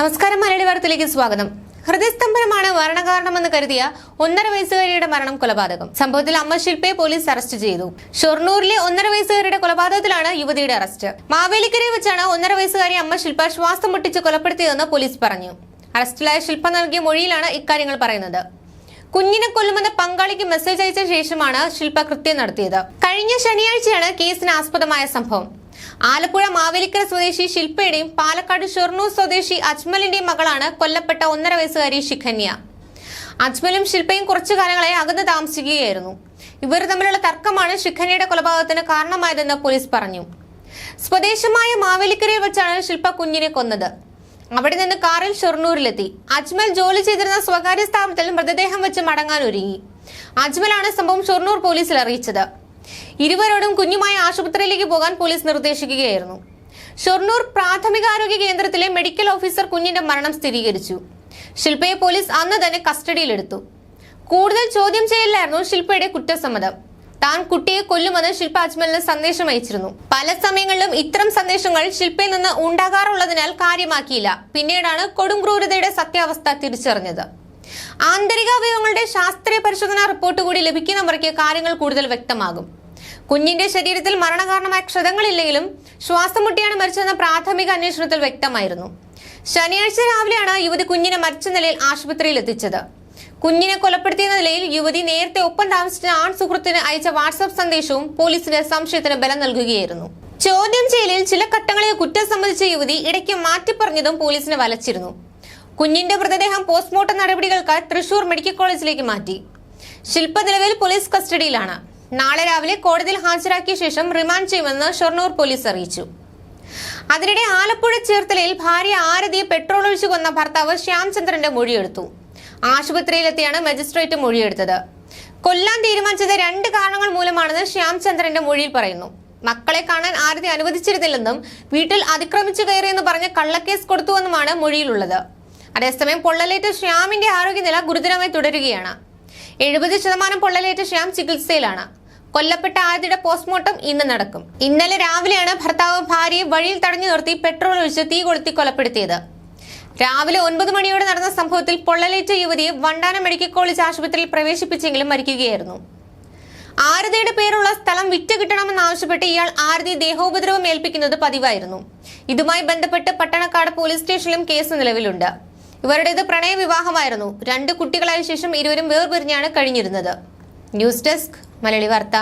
നമസ്കാരം മലയാളി വാർത്തയിലേക്ക് സ്വാഗതം. ഹൃദയസ്തംഭനമാണ് മരണകാരണമെന്ന് കരുതിയ ഒന്നര വയസ്സുകാരിയുടെ മരണം കൊലപാതകം. സംഭവത്തിൽ അമ്മ ശില്പയെ പോലീസ് അറസ്റ്റ് ചെയ്തു. ഷൊർണൂരിലെ ഒന്നര വയസ്സുകാരിയുടെ കൊലപാതകത്തിലാണ് യുവതിയുടെ അറസ്റ്റ്. മാവേലിക്കരയിൽ വെച്ചാണ് ഒന്നര വയസ്സുകാരി അമ്മ ശില്പ ശ്വാസം മുട്ടിച്ച് കൊലപ്പെടുത്തിയതെന്ന് പോലീസ് പറഞ്ഞു. അറസ്റ്റിലായ ശില്പ നൽകിയ മൊഴിയിലാണ് ഇക്കാര്യങ്ങൾ പറയുന്നത്. കുഞ്ഞിനെ കൊല്ലുമെന്ന പങ്കാളിക്ക് മെസ്സേജ് അയച്ച ശേഷമാണ് ശില്പ കൃത്യം നടത്തിയത്. കഴിഞ്ഞ ശനിയാഴ്ചയാണ് കേസിന് ആസ്പദമായ സംഭവം. ആലപ്പുഴ മാവേലിക്കര സ്വദേശി ശില്പയുടെയും പാലക്കാട് ഷൊർണൂർ സ്വദേശി അജ്മലിന്റെയും മകളാണ് കൊല്ലപ്പെട്ട ഒന്നര വയസ്സുകാരി ശിഖന്യ. അജ്മലും ശില്പയും കുറച്ചു കാലങ്ങളായി അകന്ന് താമസിക്കുകയായിരുന്നു. ഇവർ തമ്മിലുള്ള തർക്കമാണ് ശിഖന്യയുടെ കൊലപാതകത്തിന് കാരണമായതെന്ന് പോലീസ് പറഞ്ഞു. സ്വദേശമായ മാവേലിക്കരയിൽ വെച്ചാണ് ശില്പ കുഞ്ഞിനെ കൊന്നത്. അവിടെ നിന്ന് കാറിൽ ഷൊർണൂരിലെത്തി. അജ്മൽ ജോലി ചെയ്തിരുന്ന സ്വകാര്യ സ്ഥാപനത്തിൽ മൃതദേഹം വെച്ച് മടങ്ങാൻ ഒരുങ്ങി. അജ്മലാണ് സംഭവം ഷൊർണൂർ പോലീസിൽ അറിയിച്ചത്. ഇരുവരോടും കുഞ്ഞുമായി ആശുപത്രിയിലേക്ക് പോകാൻ പോലീസ് നിർദ്ദേശിക്കുകയായിരുന്നു. ഷൊർണൂർ പ്രാഥമികാരോഗ്യ കേന്ദ്രത്തിലെ മെഡിക്കൽ ഓഫീസർ കുഞ്ഞിന്റെ മരണം സ്ഥിരീകരിച്ചു. ശില്പയെ പോലീസ് അന്ന് തന്നെ കസ്റ്റഡിയിലെടുത്തു. കൂടുതൽ ചോദ്യം ചെയ്യലായിരുന്നു ശില്പയുടെ കുറ്റസമ്മതം. താൻ കുട്ടിയെ കൊല്ലുമെന്ന് ശില്പ അജ്മലിന് സന്ദേശം അയച്ചിരുന്നു. പല സമയങ്ങളിലും ഇത്തരം സന്ദേശങ്ങൾ ശില്പയിൽ നിന്ന് ഉണ്ടാകാറുള്ളതിനാൽ കാര്യമാക്കിയില്ല. പിന്നീടാണ് കൊടും ക്രൂരതയുടെ സത്യാവസ്ഥ തിരിച്ചറിഞ്ഞത്. ആന്തരികാവയവങ്ങളുടെ ശാസ്ത്രീയ പരിശോധനാ റിപ്പോർട്ട് കൂടി ലഭിക്കുന്ന മുറയ്ക്ക് കാര്യങ്ങൾ കൂടുതൽ വ്യക്തമാകും. കുഞ്ഞിന്റെ ശരീരത്തിൽ മരണകാരണമായ ക്ഷതങ്ങളില്ലെങ്കിലും ശ്വാസം മുട്ടിയാണ് മരിച്ചതെന്ന പ്രാഥമിക അന്വേഷണത്തിൽ വ്യക്തമായിരുന്നു. ശനിയാഴ്ച രാവിലെയാണ് യുവതി കുഞ്ഞിനെ മരിച്ച നിലയിൽ ആശുപത്രിയിൽ എത്തിച്ചത്. കുഞ്ഞിനെ കൊലപ്പെടുത്തിയ നിലയിൽ യുവതി നേരത്തെ ഒപ്പം താമസിച്ച ആൺ സുഹൃത്തിന് അയച്ച വാട്സാപ്പ് സന്ദേശവും പോലീസിന്റെ സംശയത്തിന് ബലം നൽകുകയായിരുന്നു. ചോദ്യം ചെയ്യലിൽ ചില ഘട്ടങ്ങളിൽ കുറ്റം സംബന്ധിച്ച യുവതി ഇടയ്ക്ക് മാറ്റിപ്പറഞ്ഞതും പോലീസിനെ വലച്ചിരുന്നു. കുഞ്ഞിന്റെ മൃതദേഹം പോസ്റ്റ്മോർട്ടം നടപടികൾക്കായി തൃശൂർ മെഡിക്കൽ കോളേജിലേക്ക് മാറ്റി. ശില്പ നിലവിൽ പോലീസ് കസ്റ്റഡിയിലാണ്. നാളെ രാവിലെ കോടതിയിൽ ഹാജരാക്കിയ ശേഷം റിമാൻഡ് ചെയ്യുമെന്ന് ഷൊർണൂർ പോലീസ് അറിയിച്ചു. അതിനിടെ ആലപ്പുഴ ചേർത്തലയിൽ ഭാര്യ ആരതിയെ പെട്രോൾ ഒഴിച്ചു കൊന്ന ഭർത്താവ് ശ്യാംചന്ദ്രന്റെ മൊഴിയെടുത്തു. ആശുപത്രിയിലെത്തിയാണ് മജിസ്ട്രേറ്റ് മൊഴിയെടുത്തത്. കൊല്ലാൻ തീരുമാനിച്ചത് രണ്ട് കാരണങ്ങൾ മൂലമാണെന്ന് ശ്യാംചന്ദ്രന്റെ മൊഴിയിൽ പറയുന്നു. മക്കളെ കാണാൻ ആരതി അനുവദിച്ചിരുന്നില്ലെന്നും വീട്ടിൽ അതിക്രമിച്ചു കയറിയെന്ന് പറഞ്ഞ് കള്ളക്കേസ് കൊടുത്തുവെന്നുമാണ് മൊഴിയിലുള്ളത്. അതേസമയം പൊള്ളലേറ്റ ശ്യാമിന്റെ ആരോഗ്യനില ഗുരുതരമായി തുടരുകയാണ്. എഴുപത് ശതമാനം പൊള്ളലേറ്റ ശ്യാം ചികിത്സയിലാണ്. കൊല്ലപ്പെട്ട ആദ്യയുടെ പോസ്റ്റ്മോർട്ടം ഇന്ന് നടക്കും. ഇന്നലെ രാവിലെയാണ് ഭർത്താവ് ഭാര്യയെ വഴിയിൽ തടഞ്ഞു നിർത്തി പെട്രോൾ ഒഴിച്ച് തീ കൊളുത്തി കൊലപ്പെടുത്തിയത്. രാവിലെ ഒൻപത് മണിയോടെ നടന്ന സംഭവത്തിൽ പൊള്ളലേറ്റ യുവതിയെ വണ്ടാന മെഡിക്കൽ കോളേജ് ആശുപത്രിയിൽ പ്രവേശിപ്പിച്ചെങ്കിലും മരിക്കുകയായിരുന്നു. ആരതിയുടെ പേരുള്ള സ്ഥലം വിറ്റ് കിട്ടണമെന്നാവശ്യപ്പെട്ട് ഇയാൾ ആരതി ദേഹോപദ്രവം ഏൽപ്പിക്കുന്നത് പതിവായിരുന്നു. ഇതുമായി ബന്ധപ്പെട്ട് പട്ടണക്കാട് പോലീസ് സ്റ്റേഷനിലും കേസ് നിലവിലുണ്ട്. ഇവരുടേത് പ്രണയ വിവാഹമായിരുന്നു രണ്ട് കുട്ടികളായ ശേഷം ഇരുവരും വേർപിരിഞ്ഞാണ് കഴിഞ്ഞിരുന്നത്. ന്യൂസ് ഡെസ്ക് മലയാളി വാർത്ത